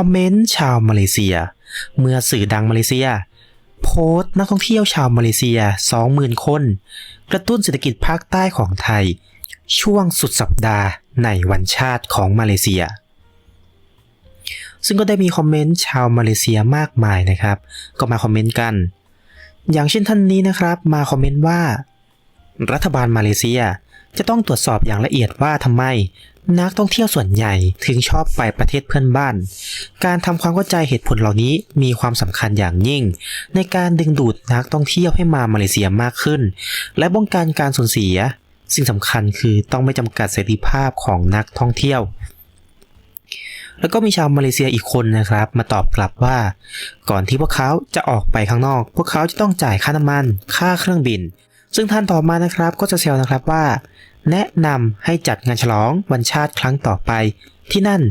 อมเมนต์ชาวมาเลเซีย เมื่อสื่อดังมาเลเซีย โพสต์นักท่องเที่ยวชาวมาเลเซีย 20,000 คน กระตุ้นเศรษฐกิจภาคใต้ของไทย ช่วงสุดสัปดาห์ในวันชาติของมาเลเซีย ซึ่งก็ได้มีคอมเมนต์ชาวมาเลเซียมากมายนะครับ ก็มาคอมเมนต์กัน อย่างเช่นท่านนี้นะครับ มาคอมเมนต์ว่า รัฐบาลมาเลเซีย จะต้องตรวจสอบอย่างละเอียดว่าทำไม นักท่องเที่ยวส่วนใหญ่ถึงชอบไปประเทศเพื่อนบ้าน การทำความเข้าใจเหตุผลเหล่านี้มีความสำคัญอย่างยิ่ง ในการดึงดูดนักท่องเที่ยวให้มามาเลเซียมากขึ้น และป้องกันการสูญเสีย สิ่งสำคัญคือต้องไม่จำกัดเสรีภาพของนักท่องเที่ยวแล้วก็มีชาวมาเลเซียอีกคนนะครับ มาตอบกลับว่า ก่อนที่พวกเขาจะออกไปข้างนอก พวกเขาจะต้องจ่ายค่าน้ำมัน ค่าเครื่องบิน ซึ่งท่านตอบมานะครับก็จะเซลนะครับว่า แนะนำให้จัดงานฉลองวันชาติครั้งต่อไป ที่นั่น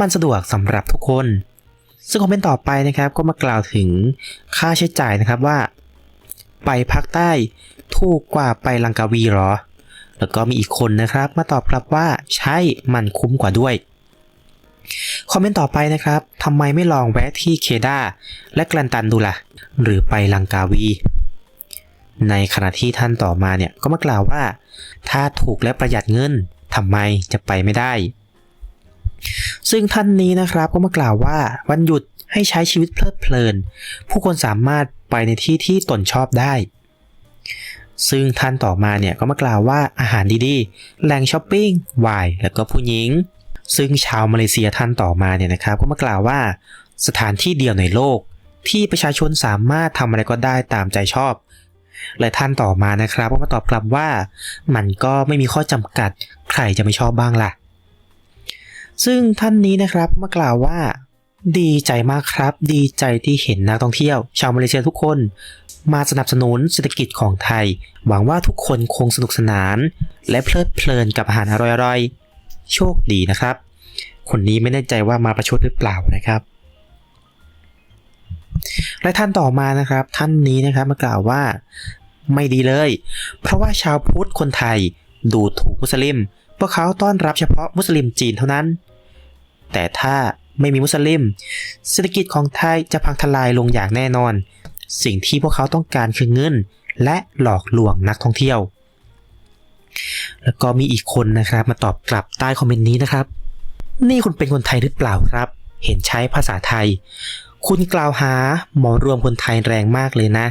มันสะดวกสำหรับทุกคน ซึ่งคอมเมนต์ต่อไปนะครับ ก็มากล่าวถึงค่าใช้จ่ายนะครับว่า ไปภาคใต้ถูกกว่าไปลังกาวีหรอ แล้วก็มีอีกคนนะครับ มาตอบกลับว่าใช่มันคุ้มกว่าด้วยคอมเมนต์ต่อไปนะครับ ทำไมไม่ลองแวะที่เคดาและแกลันตันดูล่ะ หรือไปลังกาวี ในขณะที่ท่านต่อมาเนี่ยก็มากล่าวว่า ถ้าถูกและประหยัดเงินทำไมจะไปไม่ได้ ซึ่งท่านนี้นะครับก็มากล่าวว่าวันหยุดให้ใช้ชีวิตเพลิดเพลิน ผู้คนสามารถไปในที่ที่ตนชอบได้ ซึ่งท่านต่อมาเนี่ยก็มากล่าวว่าอาหารดีๆ แหล่งช้อปปิ้งวน์แล้วก็ผู้หญิง ซึ่งชาวมาเลเซียท่านต่อมาเนี่ยนะครับก็มากล่าวว่าสถานที่เดียวในโลกที่ประชาชนสามารถทำอะไรก็ได้ตามใจชอบ และท่านต่อมานะครับก็มาตอบกลับว่า มันก็ไม่มีข้อจำกัดใครจะไม่ชอบบ้างล่ะ ซึ่งท่านนี้นะครับมากล่าวว่า ดีใจมากครับ ดีใจที่เห็นนักท่องเที่ยว ชาวมาเลเซียทุกคน มาสนับสนุนเศรษฐกิจของไทย หวังว่าทุกคนคงสนุกสนาน และเพลิดเพลินกับอาหารอร่อยๆ โชคดีนะครับ คนนี้ไม่แน่ใจว่ามาประชดหรือเปล่านะครับ และท่านต่อมานะครับ ท่านนี้นะครับมากล่าวว่าไม่ดีเลย เพราะว่าชาวพุทธคนไทยดูถูกมุสลิม พวกเขาต้อนรับเฉพาะมุสลิมจีนเท่านั้น แต่ถ้าไม่มีมุสลิม เศรษฐกิจของไทยจะพังทลายลงอย่างแน่นอน สิ่งที่พวกเขาต้องการคือเงิน และหลอกลวงนักท่องเที่ยว แล้วก็มีอีกคนนะครับ มาตอบกลับใต้คอมเมนต์นี้นะครับ นี่คุณเป็นคนไทยหรือเปล่าครับ เห็นใช้ภาษาไทย คุณกล่าวหาหมอรวมคนไทยแรงมากเลยนะ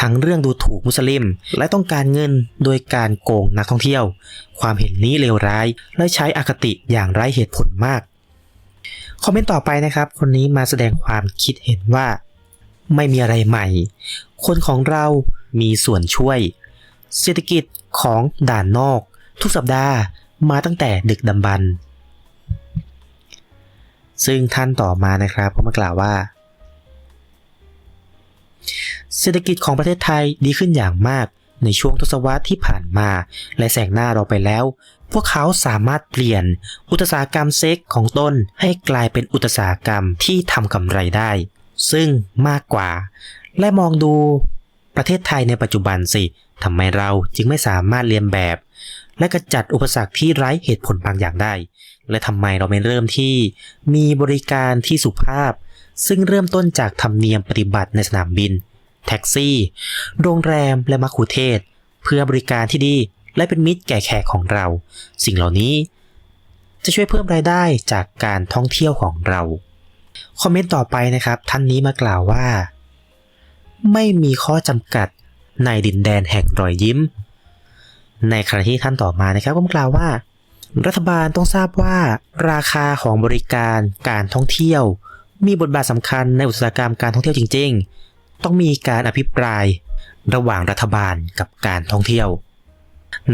ทั้งเรื่องดูถูกมุสลิม และต้องการเงินโดยการโกงนักท่องเที่ยว ความเห็นนี้เลวร้าย และใช้อคติอย่างไร้เหตุผลมาก คอมเมนต์ต่อไปนะครับ คนนี้มาแสดงความคิดเห็นว่า ไม่มีอะไรใหม่ คนของเรามีส่วนช่วย เศรษฐกิจของด่านนอก ทุกสัปดาห์มาตั้งแต่ดึกดำบรรซึ่งท่านต่อมานะครับก็มากล่าวว่า เศรษฐกิจของประเทศไทยดีขึ้นอย่างมากในช่วงทศวรรษที่ผ่านมา และแสงหน้าเราไปแล้ว พวกเขาสามารถเปลี่ยนอุตสาหกรรมเซ็กของตนให้กลายเป็นอุตสาหกรรมที่ทำกำไรได้ ซึ่งมากกว่า และมองดูประเทศไทยในปัจจุบันสิทำไมเราจึงไม่สามารถเรียนแบบ และกระจัดอุปสรรคที่ไร้เหตุผลบางอย่างได้ และทำไมเราไม่เริ่มที่มีบริการที่สุภาพ ซึ่งเริ่มต้นจากธรรมเนียมปฏิบัติในสนามบิน แท็กซี่ โรงแรมและมัคคุเทศ เพื่อบริการที่ดีและเป็นมิตรแก่แขกของเรา สิ่งเหล่านี้ จะช่วยเพิ่มรายได้จากการท่องเที่ยวของเรา คอมเมนต์ต่อไปนะครับ ท่านนี้มากล่าวว่า ไม่มีข้อจำกัดในดินแดนแห่งรอยยิ้ม ในขณะที่ท่านต่อมานะครับก็กล่าวว่า รัฐบาลต้องทราบว่า ราคาของบริการการท่องเที่ยว มีบทบาทสำคัญในอุตสาหกรรมการท่องเที่ยวจริง ๆ ต้องมีการอภิปรายระหว่างรัฐบาลกับการท่องเที่ยว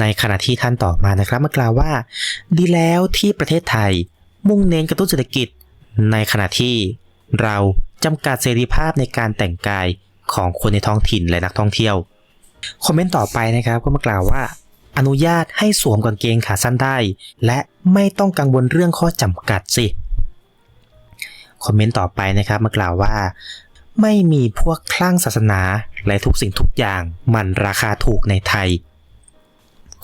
ในขณะที่ท่านต่อมานะครับมากล่าวว่า ดีแล้วที่ประเทศไทยมุ่งเน้นกระตุ้นเศรษฐกิจ ในขณะที่เราจำกัดเสรีภาพในการแต่งกายของคนในท้องถิ่นและนักท่องเที่ยว คอมเมนต์ต่อไปนะครับก็มากล่าวว่า อนุญาตให้สวมกางเกงขาสั้นได้ และไม่ต้องกังวลเรื่องข้อจำกัดสิ คอมเมนต์ต่อไปนะครับมากล่าวว่า ไม่มีพวกคลั่งศาสนาและทุกสิ่งทุกอย่างมันราคาถูกในไทย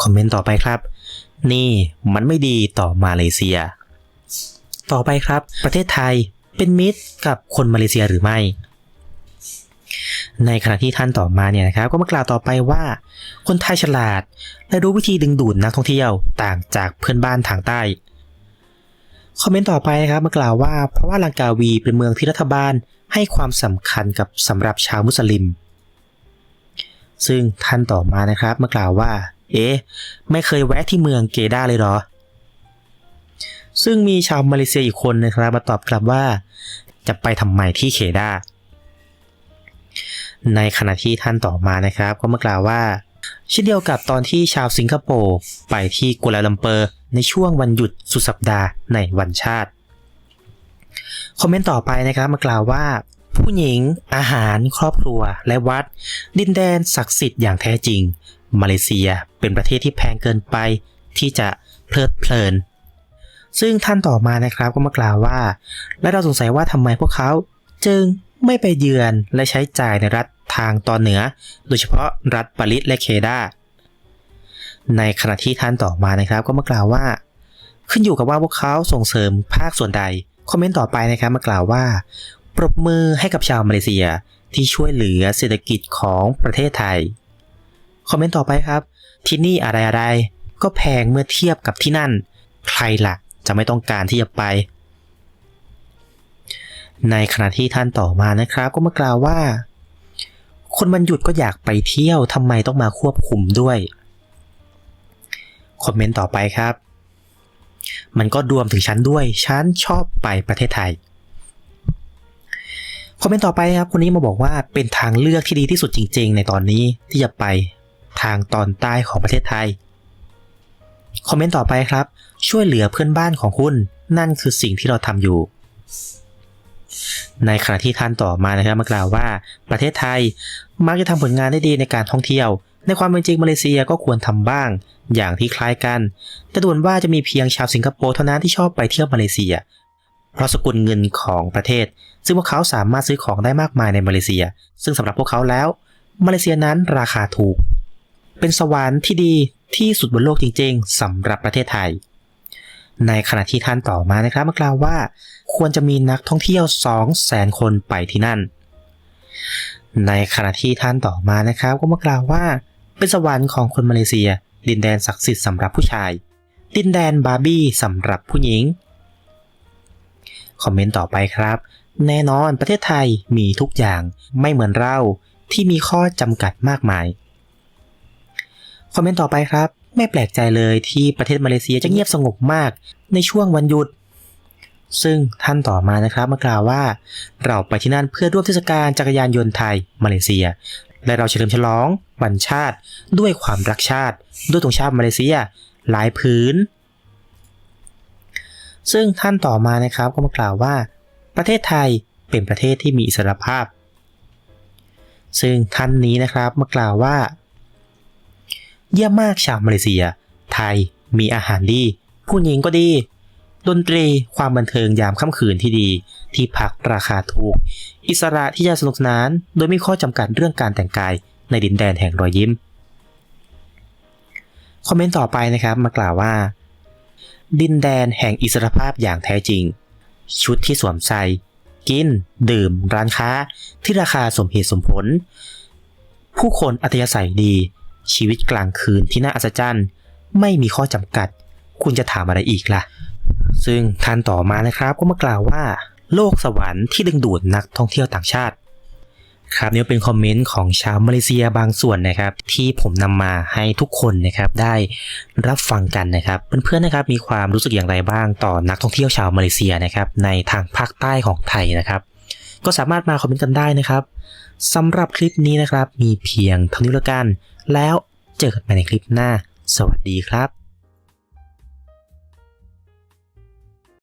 คอมเมนต์ต่อไปครับ นี่มันไม่ดีต่อมาเลเซีย ต่อไปครับ ประเทศไทยเป็นมิตรกับคนมาเลเซียหรือไม่ ในขณะที่ท่านต่อมาเนี่ยนะครับ ก็มากล่าวต่อไปว่า คนไทยฉลาด และรู้วิธีดึงดูดนักท่องเที่ยวต่างจากเพื่อนบ้านทางใต้คอมเมนต์ต่อไปนะครับมากล่าวว่าเพราะว่าลังกาวีเป็นเมืองที่รัฐบาลให้ความสำคัญกับสำหรับชาวมุสลิม ซึ่งท่านต่อมานะครับมากล่าวว่า เอ๊ะ ไม่เคยแวะที่เมืองเกดาเลยหรอ ซึ่งมีชาวมาเลเซียอีกคนนะครับมาตอบกลับว่า จะไปทำไมที่เคดาในขณะที่ท่านต่อมานะครับ ก็มากล่าวว่าเช่นเดียวกับตอนที่ชาวสิงคโปร์ไปที่กัวลาลัมเปอร์ ในช่วงวันหยุดสุดสัปดาห์ในวันชาติ คอมเมนต์ต่อไปนะครับมากล่าวว่า ผู้หญิง อาหาร ครอบครัว และวัด ดินแดนศักดิ์สิทธิ์อย่างแท้จริง มาเลเซียเป็นประเทศที่แพงเกินไป ที่จะเพลิดเพลิน ซึ่งท่านต่อมานะครับก็มากล่าวว่า และเราสงสัยว่าทำไมพวกเขา จึงไม่ไปเยือนและใช้จ่ายในรัฐทางตอนเหนือ โดยเฉพาะรัฐปาริสและเคดาในขณะที่ท่านต่อมานะครับก็มากล่าวว่า ขึ้นอยู่กับว่าพวกเขาส่งเสริมภาคส่วนใด คอมเมนต์ต่อไปนะครับมากล่าวว่า ปรบมือให้กับชาวมาเลเซียที่ช่วยเหลือเศรษฐกิจของประเทศไทย คอมเมนต์ต่อไปครับ ที่นี่อะไรอะไรก็แพงเมื่อเทียบกับที่นั่น ใครล่ะจะไม่ต้องการที่จะไป ในขณะที่ท่านต่อมานะครับ ก็มากล่าวว่า คนมันหยุดก็อยากไปเที่ยวทำไมต้องมาควบคุมด้วย คอมเมนต์ต่อไปครับ มันก็รวมถึงฉันด้วย ฉันชอบไปประเทศไทย คอมเมนต์ต่อไปครับ คนนี้มาบอกว่าเป็นทางเลือกที่ดีที่สุดจริง ๆ ในตอนนี้ที่จะไปทางตอนใต้ของประเทศไทย คอมเมนต์ต่อไปครับ ช่วยเหลือเพื่อนบ้านของคุณ นั่นคือสิ่งที่เราทำอยู่ ในขณะที่ท่านต่อมานะครับมากล่าวว่า ประเทศไทยมักจะทำผลงานได้ดีในการท่องเที่ยว ในความเป็นจริงมาเลเซียก็ควรทำบ้าง อย่างที่คล้ายกัน แต่ดูเหมือนว่าจะมีเพียงชาวสิงคโปร์เท่านั้นที่ชอบไปเที่ยวมาเลเซีย เพราะสกุลเงินของประเทศ ซึ่งพวกเขาสามารถซื้อของได้มากมายในมาเลเซีย ซึ่งสำหรับพวกเขาแล้ว มาเลเซียนั้นราคาถูก เป็นสวรรค์ที่ดีที่สุดบนโลกจริง ๆสำหรับประเทศไทย ในขณะที่ท่านต่อมานะครับมากล่าวว่า ควรจะมีนักท่องเที่ยว 2 0 0แสนคนไปที่นั่น ในขณะที่ท่านต่อมานะครับก็มากล่าวว่า เป็นสวรรค์ของคนมาเลเซีย ดินแดนศักดิ์สิทธิ์สำหรับผู้ชาย ดินแดนบาร์บี้สำหรับผู้หญิง คอมเมนต์ต่อไปครับ แน่นอนประเทศไทยมีทุกอย่างไม่เหมือนเราที่มีข้อจำกัดมากมาย คอมเมนต์ต่อไปครับ ไม่แปลกใจเลยที่ประเทศมาเลเซียจะเงียบสงบมากในช่วงวันหยุด ซึ่งท่านต่อมานะครับมากล่าวว่า เราไปที่นั่นเพื่อร่วมเทศกาลจักรยานยนต์ไทยมาเลเซีย และเราเฉลิมฉลองวันชาติ ด้วยความรักชาติ ด้วยธงชาติมาเลเซีย หลายพื้น ซึ่งท่านต่อมานะครับก็มากล่าวว่า ประเทศไทยเป็นประเทศที่มีอิสรภาพ ซึ่งท่านนี้นะครับมากล่าวว่า เยี่ยมมากชาวมาเลเซีย ไทยมีอาหารดี ผู้หญิงก็ดี ดนตรีความบันเทิงยามค่ำคืนที่ดี ที่พักราคาถูก อิสระที่จะสนุกสนาน โดยไม่ข้อจำกัดเรื่องการแต่งกายในดินแดนแห่งรอยยิ้ม คอมเมนต์ต่อไปนะครับมากล่าวว่า ดินแดนแห่งอิสรภาพอย่างแท้จริง ชุดที่สวมใส่กิน ดื่ม ร้านค้า ที่ราคาสมเหตุสมผล ผู้คนอัธยาศัยดี ชีวิตกลางคืนที่น่าอัศจรรย์ ไม่มีข้อจำกัด คุณจะถามอะไรอีกล่ะ ซึ่งท่านต่อมานะครับก็มากล่าวว่า โลกสวรรค์ที่ดึงดูดนักท่องเที่ยวต่างชาติ ครับนี่เป็นคอมเมนต์ของชาวมาเลเซียบางส่วนนะครับ ที่ผมนำมาให้ทุกคนนะครับได้รับฟังกันนะครับ เพื่อนๆนะครับมีความรู้สึกอย่างไรบ้างต่อนักท่องเที่ยวชาวมาเลเซียนะครับ ในทางภาคใต้ของไทยนะครับ ก็สามารถมาคอมเมนต์กันได้นะครับสำหรับคลิปนี้นะครับ มีเพียงเท่านี้แล้วกัน แล้วเจอกันใหม่ในคลิปหน้า สวัสดีครับ